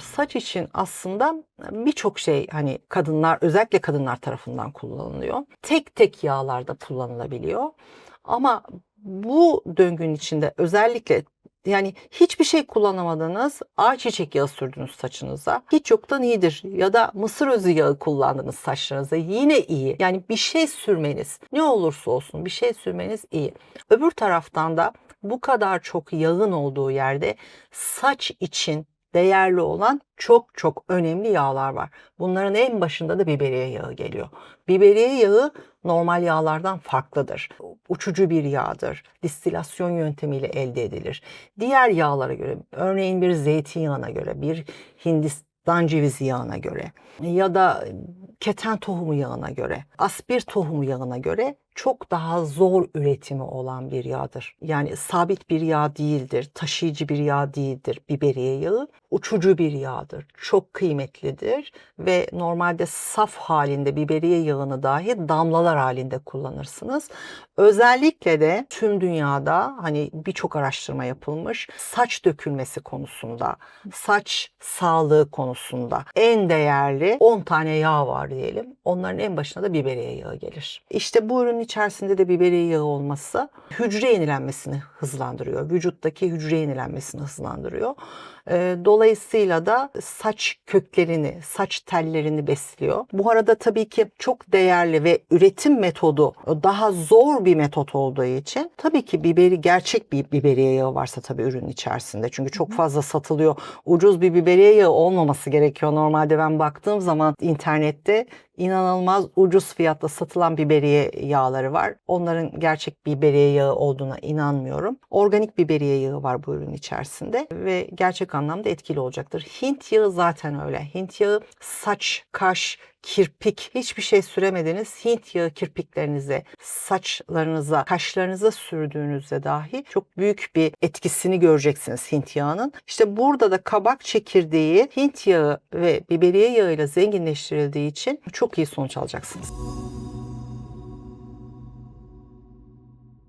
Saç için aslında birçok şey hani kadınlar özellikle kadınlar tarafından kullanılıyor. Tek tek yağlarda kullanılabiliyor. Ama bu döngünün içinde özellikle yani hiçbir şey kullanamadınız, ayçiçek yağı sürdünüz saçınıza. Hiç yoktan iyidir. Ya da mısır özü yağı kullandınız saçlarınıza. Yine iyi. Yani bir şey sürmeniz, ne olursa olsun bir şey sürmeniz iyi. Öbür taraftan da bu kadar çok yağın olduğu yerde saç için değerli olan çok çok önemli yağlar var. Bunların en başında da biberiye yağı geliyor. Biberiye yağı normal yağlardan farklıdır. Uçucu bir yağdır. Distilasyon yöntemiyle elde edilir. Diğer yağlara göre, örneğin bir zeytinyağına göre, bir Hindistan cevizi yağına göre ya da keten tohumu yağına göre, aspir tohumu yağına göre çok daha zor üretimi olan bir yağdır. Yani sabit bir yağ değildir, taşıyıcı bir yağ değildir biberiye yağı. Uçucu bir yağdır, çok kıymetlidir ve normalde saf halinde biberiye yağını dahi damlalar halinde kullanırsınız. Özellikle de tüm dünyada hani birçok araştırma yapılmış saç dökülmesi konusunda, saç sağlığı konusunda en değerli 10 tane yağ var diyelim. Onların en başına da biberiye yağı gelir. İşte bu ürünün içerisinde de biberiye yağı olması hücre yenilenmesini hızlandırıyor. Vücuttaki hücre yenilenmesini hızlandırıyor. Ee, Dolayısıyla da saç köklerini, saç tellerini besliyor. Bu arada tabii ki çok değerli ve üretim metodu daha zor bir metot olduğu için tabii ki biberi gerçek bir biberiye yağı varsa tabii ürünün içerisinde. Çünkü çok fazla satılıyor. Ucuz bir biberiye yağı olmaması gerekiyor. Normalde ben baktığım zaman internette inanılmaz ucuz fiyatla satılan biberiye yağları var. Onların gerçek biberiye yağı olduğuna inanmıyorum. Organik biberiye yağı var bu ürün içerisinde ve gerçek anlamda etkili olacaktır. Hint yağı zaten öyle. Hint yağı saç, kaş, kirpik hiçbir şey süremediniz. Hint yağı kirpiklerinize, saçlarınıza, kaşlarınıza sürdüğünüzde dahi çok büyük bir etkisini göreceksiniz Hint yağının. İşte burada da kabak çekirdeği Hint yağı ve biberiye yağıyla zenginleştirildiği için çok iyi sonuç alacaksınız.